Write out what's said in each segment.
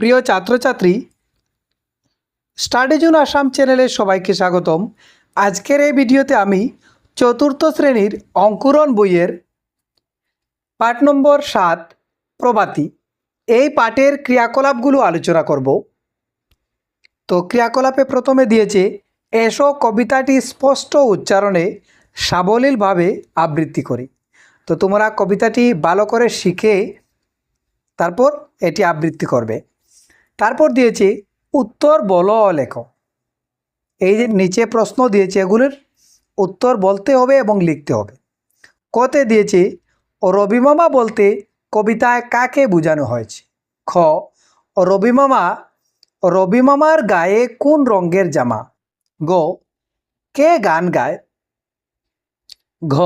প্রিয় ছাত্রছাত্রী study zone Assam চ্যানেলে সবাইকে স্বাগতম। আজকের এই ভিডিওতে আমি চতুর্থ শ্রেণির অঙ্কুরণ বইয়ের পাঠ নম্বর সাত, প্রভাতী। এই পাঠের ক্রিয়াকলাপগুলো আলোচনা করব। তো ক্রিয়াকলাপে প্রথমে দিয়েছে, এসো কবিতাটি স্পষ্ট উচ্চারণে সাবলীলভাবে আবৃত্তি করি। তো তোমরা কবিতাটি ভালো করে শিখে তারপর এটি আবৃত্তি করবে। তারপর দিয়েছে, উত্তর বলো লেখো। এই যে নিচে প্রশ্ন দিয়েছে এগুলোর, উত্তর বলতে হবে এবং লিখতে হবে। কতে দিয়েছে রবিমামা বলতে কবিতায় কাকে বোঝানো হয়েছে? খ রবিমামা রবিমামার গায়ে কোন রঙের জামা? গ, কে গান গায়? ঘ,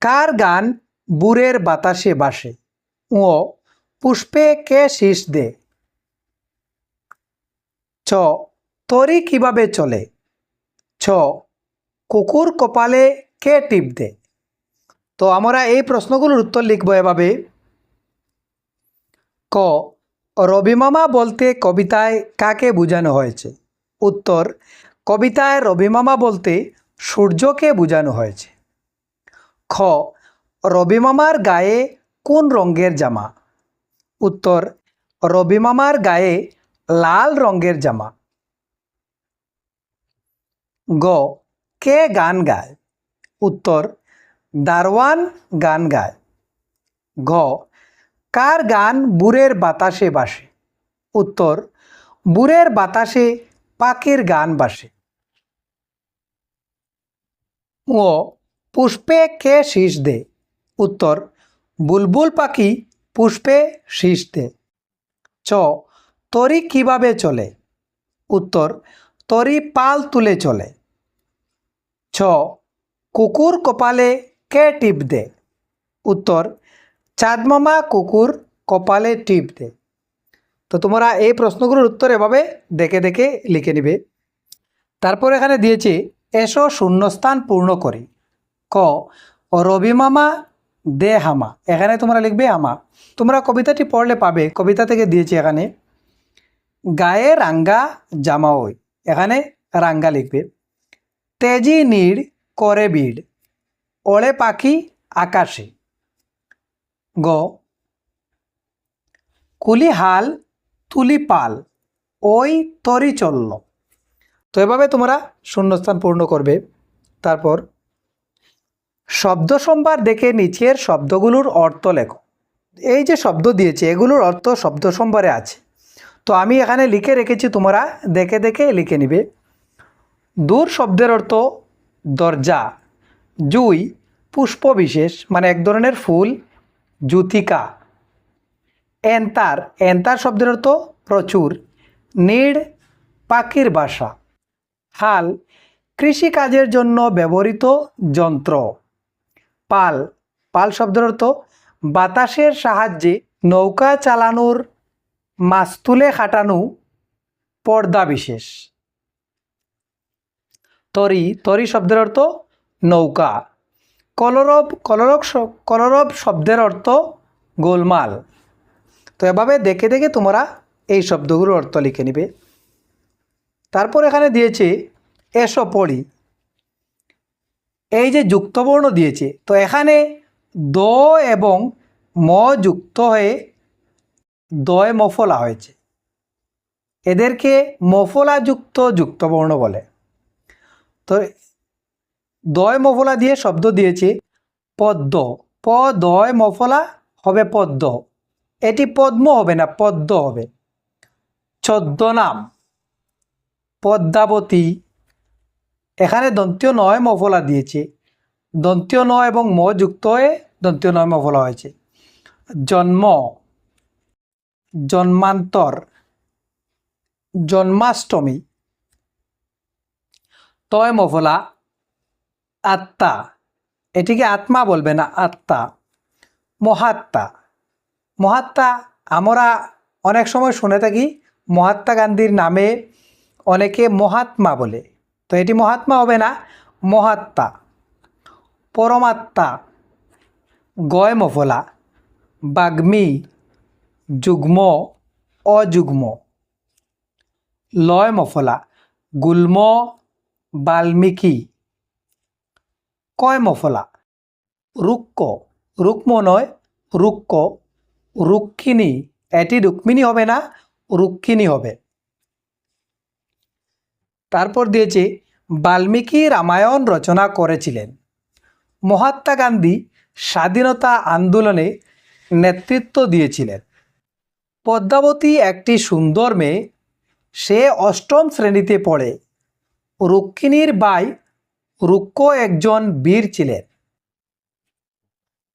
কার গান বুড়ের বাতাসে বাসে? ও পুষ্পে কে শীষ দে? ছ, তরি কীভাবে চলে? ছ, কুকুর কপালে কে টিপ দে? তো আমরা এই প্রশ্নগুলোর উত্তর লিখব এভাবে। ক রবিমামা বলতে কবিতায় কাকে বোঝানো হয়েছে? উত্তর, কবিতায় রবিমামা বলতে সূর্যকে বোঝানো হয়েছে। খ রবিমামার গায়ে কোন রঙের জামা? উত্তর রবিমামার গায়ে লাল রঙের জামা। গ, কে গান গায়? উত্তর দারওয়ান গান গায়। ঘ, কার গান বুড়ের বাতাসে বাসে? উত্তর, বুড়ের বাতাসে পাখির গান বাসে। ও পুষ্পে কে শীষ দে? উত্তর, বুলবুল পাখি পুষ্পে শীষ দে। চ তরি কীভাবে চলে? উত্তর, তরি পাল তুলে চলে। ছ, কুকুর কপালে কে টিপ দে? উত্তর, চাঁদমামা কুকুর কপালে টিপ দে। তো তোমরা এই প্রশ্নগুলোর উত্তর এভাবে দেখে দেখে লিখে নিবে। তারপর এখানে দিয়েছে, এসো শূন্যস্থান পূর্ণ করি। ক, রবি মামা দে হামা। এখানে তোমরা লিখবে আমা। তোমরা কবিতাটি পড়লে পাবে। কবিতা থেকে দিয়েছি এখানে। গায়ে রাঙ্গা জামা ওই। এখানে রাঙ্গা লিখবে। তেজি নীড় করে বিড়। ওড়ে পাখি আকাশে। গ। কুলি হাল তুলি পাল, ওই তরি চলল। তো এভাবে তোমরা শূন্যস্থান পূর্ণ করবে। তারপর, শব্দ সম্ভার দেখে নিচের শব্দগুলোর অর্থ লেখো। এই যে শব্দ দিয়েছে, এগুলোর অর্থ শব্দ সম্ভারে আছে। তো আমি এখানে লিখে রেখেছি, তোমরা দেখে দেখে লিখে নিবে। দূর শব্দের অর্থ দরজা, জুই পুষ্প বিশেষ মানে এক ধরনের ফুল, জুতিকা। এন্তার এন্তার শব্দের অর্থ প্রচুর, নিড়, পাখির বাসা। হাল, কৃষিকাজের জন্য ব্যবহৃত যন্ত্র। পাল পাল শব্দের অর্থ বাতাসের সাহায্যে নৌকা চালানোর মাছ তুলে খাটানো পর্দা বিশেষ। তরি তরি শব্দের অর্থ নৌকা। কলরব কলরব কলরব শব্দের অর্থ গোলমাল। তো এভাবে দেখে দেখে তোমরা এই শব্দগুলোর অর্থ লিখে নিবে। তারপর এখানে দিয়েছে এসো পড়ি এই যে যুক্তবর্ণ দিয়েছে, তো এখানে দ এবং ম যুক্ত হয়ে দয় মফলা হয়েছে। এদেরকে মফলাযুক্ত যুক্তবর্ণ বলে। তো দয় মফলা দিয়ে শব্দ দিয়েছে পদ্ম। প দয় মফলা হবে পদ্ম। এটি পদ্ম হবে না, পদ্ম হবে। ছদ্মনাম পদ্মাবতী। এখানে দন্তীয় নয় মফলা দিয়েছে। দন্তীয় নয় এবং ম যুক্ত হয়ে দন্তীয় নয় মফলা হয়েছে। জন্ম। জন্মান্তর, জন্মাষ্টমী তয় মফলা আত্মা। এটিকে আত্মা বলবে না আত্মা, মহাত্মা। মহাত্মা আমরা অনেক সময় শুনে থাকি, মহাত্মা গান্ধীর নামে অনেকে মহাত্মা বলে। তো এটি মহাত্মা হবে না, মহাত্মা। পরমাত্মা গয় মফলা বাগ্মী যুগ্ম, অযুগ্ম। লয় মফলা, গুল্ম, বাল্মীকি। কয় মফলা? রুক্ক রুক্ম নয় রুক্ক রুক্মিণী এটি রুক্মিণী হবে না রুক্মিণী হবে? তারপর দিয়েছে বাল্মীকি রামায়ণ রচনা করেছিলেন মহাত্মা গান্ধী স্বাধীনতা আন্দোলনে নেতৃত্ব দিয়েছিলেন। পদ্মাবতী একটি সুন্দর মেয়ে। সে অষ্টম শ্রেণীতে পড়ে। রুক্মিণীর বাই রুক্ষ একজন বীর ছিলেন।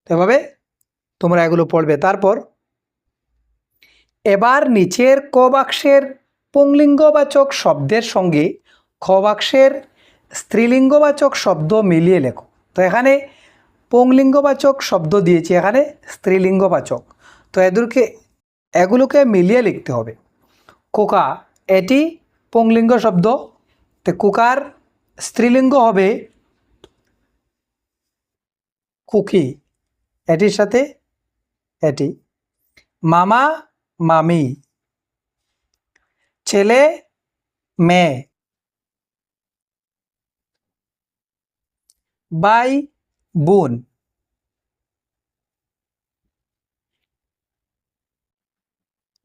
এভাবে তোমরা এগুলো পড়বে। তারপর এবার নিচের ক বাক্সের পুংলিঙ্গবাচক শব্দের সঙ্গে খ বাক্সের স্ত্রীলিঙ্গবাচক শব্দ মিলিয়ে লেখো। তো এখানে পুংলিঙ্গবাচক শব্দ দিয়েছি। এখানে স্ত্রীলিঙ্গবাচক। তো এদেরকে এগুলোকে মিলিয়ে লিখতে হবে। কোকা, এটি পুংলিঙ্গ শব্দ। তো কুকার স্ত্রীলিঙ্গ হবে কুকি, এটির সাথে এটি। মামা, মামি, ছেলে, মেয়ে। বাই, বোন।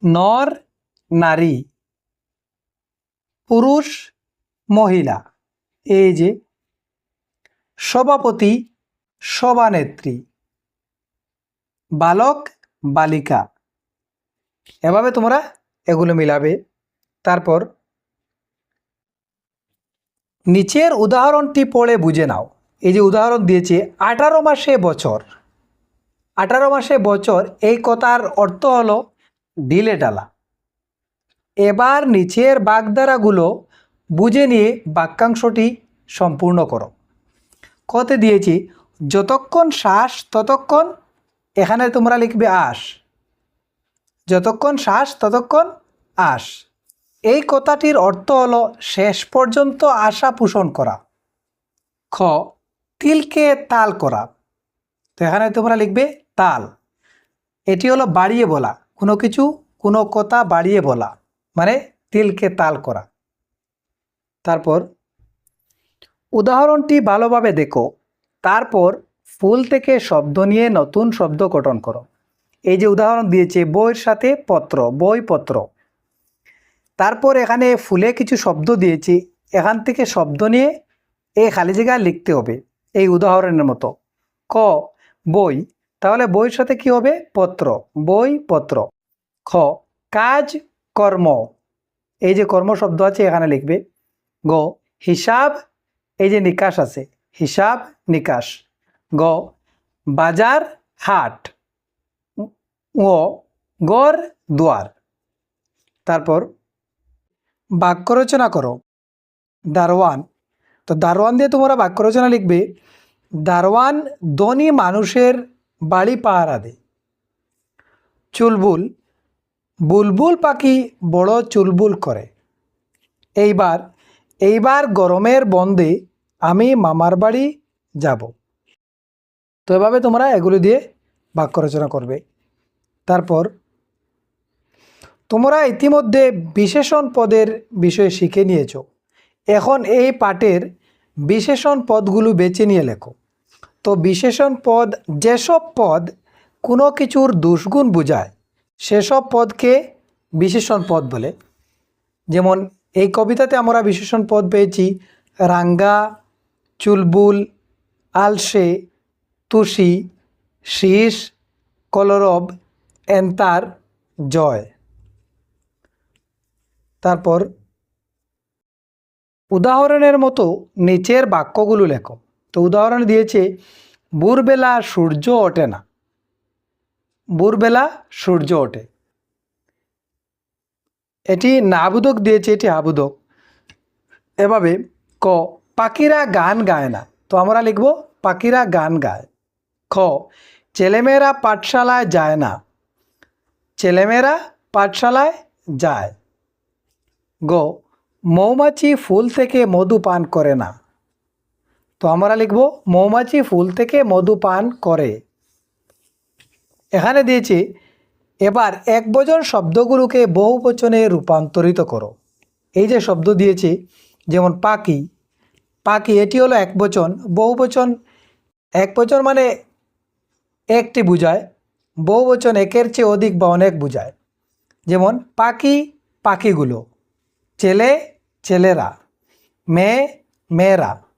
নর, নারী, পুরুষ, মহিলা। এই যে সভাপতি, সভানেত্রী, বালক, বালিকা। এভাবে তোমরা এগুলো মিলাবে। তারপর নিচের উদাহরণটি পড়ে বুঝে নাও। এই যে উদাহরণ দিয়েছে, আঠারো মাসে বছর। আঠারো মাসে বছর, এই কথার অর্থ হলো ঢিলে ডালা। এবার নিচের বাগধারাগুলো বুঝে নিয়ে বাক্যাংশটি সম্পূর্ণ করো। কতে দিয়েছি, যতক্ষণ শ্বাস, ততক্ষণ এখানে তোমরা লিখবে, আস। যতক্ষণ শ্বাস, ততক্ষণ আস। এই কথাটির অর্থ হলো, শেষ পর্যন্ত আশা পোষণ করা। খ, তিলকে তাল করা। তো এখানে তোমরা লিখবে, তাল। এটি হলো বাড়িয়ে বলা। কোনো কিছু, কোনো কথা বাড়িয়ে বলা মানে তিলকে তাল করা। তারপর, উদাহরণটি ভালোভাবে দেখো। তারপর, ফুল থেকে শব্দ নিয়ে নতুন শব্দ গঠন করো। এই যে উদাহরণ দিয়েছে, বইয়ের সাথে পত্র, বই পত্র। তারপর এখানে ফুলে কিছু শব্দ দিয়েছি, এখান থেকে শব্দ নিয়ে এই খালি জায়গায় লিখতে হবে, এই উদাহরণের মতো। ক, বই। তাহলে বইয়ের সাথে কি হবে? পত্র। বই, পত্র। খ, কাজ, কর্ম। এই যে কর্ম শব্দ আছে, এখানে লিখবে। গ, হিসাব। এই যে নিকাশ আছে, হিসাব, নিকাশ। গ, বাজার, হাট। ও, গড়, দুয়ার। তারপর, বাক্য রচনা করো। দারোয়ান। তো দারোয়ান দিয়ে তোমরা বাক্য রচনা লিখবে, দারোয়ান ধনী মানুষের বাড়ি পাহারা দেয় চুলবুল, বুলবুল পাখি বড় চুলবুল করে। এইবার এইবার গরমের বন্ধে আমি মামার বাড়ি যাব। তো এভাবে তোমরা এগুলো দিয়ে বাক্য রচনা করবে। তারপর, তোমরা ইতিমধ্যে বিশেষণ পদের বিষয়ে শিখে নিয়েছ। এখন এই পাঠের বিশেষণ পদগুলো বেছে নিয়ে লেখো। তো বিশেষণ পদ যেসব পদ কোনো কিছুর দুষ্গুণ বোঝায়, সেসব পদকে বিশেষণ পদ বলে। যেমন এই কবিতাতে আমরা বিশেষণ পদ পেয়েছি, রাঙ্গা, চুলবুল, আলসে, তুষি, শীষ, কলরব, এন্তার, জয়। তারপর উদাহরণের মতো নিচের বাক্যগুলো লেখো। তো উদাহরণ দিয়েছে, ভোরবেলা সূর্য ওঠে না। ভোরবেলা সূর্য ওঠে। এটি নাবুদক দিয়েছে, এটি আবুদক। এভাবে ক, পাখিরা গান গায় না। তো আমরা লিখব, পাখিরা গান গায়। খ, ছেলেমেয়েরা পাঠশালায় যায় না। ছেলেমেয়েরা পাঠশালায় যায়। গ, মৌমাছি ফুল থেকে মধু পান করে না। তো আমরা লিখব, মৌমাছি ফুল থেকে মধু পান করে। এখানে দিয়েছি, এবার এক বচন শব্দগুলোকে বহু বচনে রূপান্তরিত করো। এই যে শব্দ দিয়েছি, যেমন পাখি পাখি এটি হলো এক বচন, বহু বচন, এক বচন মানে একটি বোঝায়, বহু বচন একের চেয়ে অধিক বা অনেক বোঝায়। যেমন পাখি, পাখিগুলো, ছেলে, ছেলেরা, মেয়ে, মেয়েরা।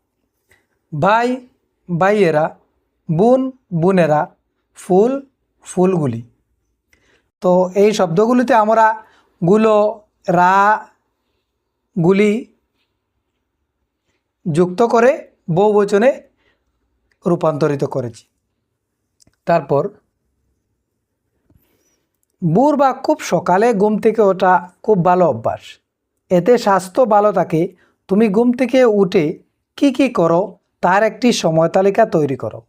ভাই ভাইয়েরা বোন, বোনেরা, ফুল, ফুলগুলি। তো এই শব্দগুলিতে আমরা গুলো, রা, গুলি যুক্ত করে বহুবচনে রূপান্তরিত করেছি। তারপর, বুর বা খুব সকালে ঘুম থেকে ওঠা খুব ভালো অভ্যাস। এতে স্বাস্থ্য ভালো থাকে। তুমি ঘুম থেকে উঠে কি কি করো? তার একটি সময় তালিকা তৈরি করো।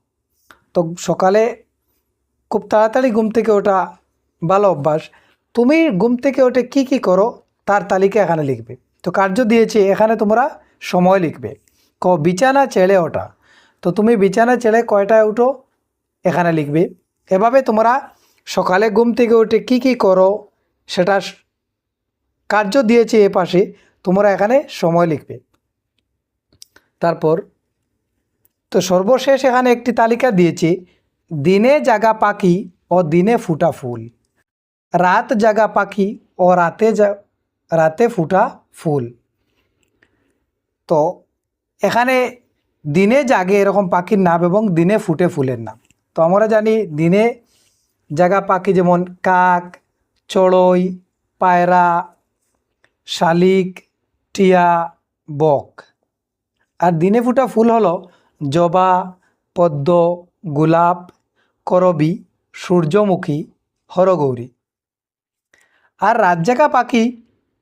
তো সকালে খুব তাড়াতাড়ি ঘুম থেকে ওঠা ভালো অভ্যাস। তুমি ঘুম থেকে ওঠে কি কি করো তার তালিকা এখানে লিখবে। তো কার্য দিয়েছে, এখানে তোমরা সময় লিখবে। ক, বিছানা ছেড়ে ওটা তো তুমি বিছানা ছেড়ে কয়টায় উঠো? এখানে লিখবে। এভাবে তোমরা সকালে ঘুম থেকে উঠে কি কি করো সেটা কার্য দিয়েছে এ পাশে, তোমরা এখানে সময় লিখবে। তারপর তো সর্বশেষ এখানে একটি তালিকা দিয়েছে, দিনে জাগা পাখি ও দিনে ফুটা ফুল। রাত জাগা পাখি ও রাতে রাতে ফুটা ফুল। তো এখানে দিনে জাগে এরকম পাখির নাম এবং দিনে ফুটে ফুলের নাম। তো আমরা জানি দিনে জাগা পাখি যেমন কাক, চড়ই, পায়রা, শালিক, টিয়া, বক। আর দিনে ফুটা ফুল হলো জবা, পদ্ম, গোলাপ, করবি, সূর্যমুখী, হরগৌরী। আর রাত জাগা পাখি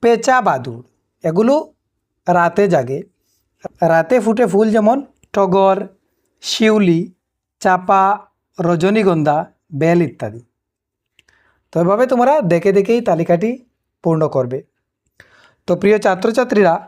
পেঁচা বাদুর এগুলো রাতে জাগে। রাতে ফুটে ফুল যেমন টগর, শিউলি, চাপা, রজনীগন্ধা, বেল ইত্যাদি। তো এভাবে তোমরা দেখে দেখেই তালিকাটি পূর্ণ করবে। তো প্রিয় ছাত্রছাত্রীরা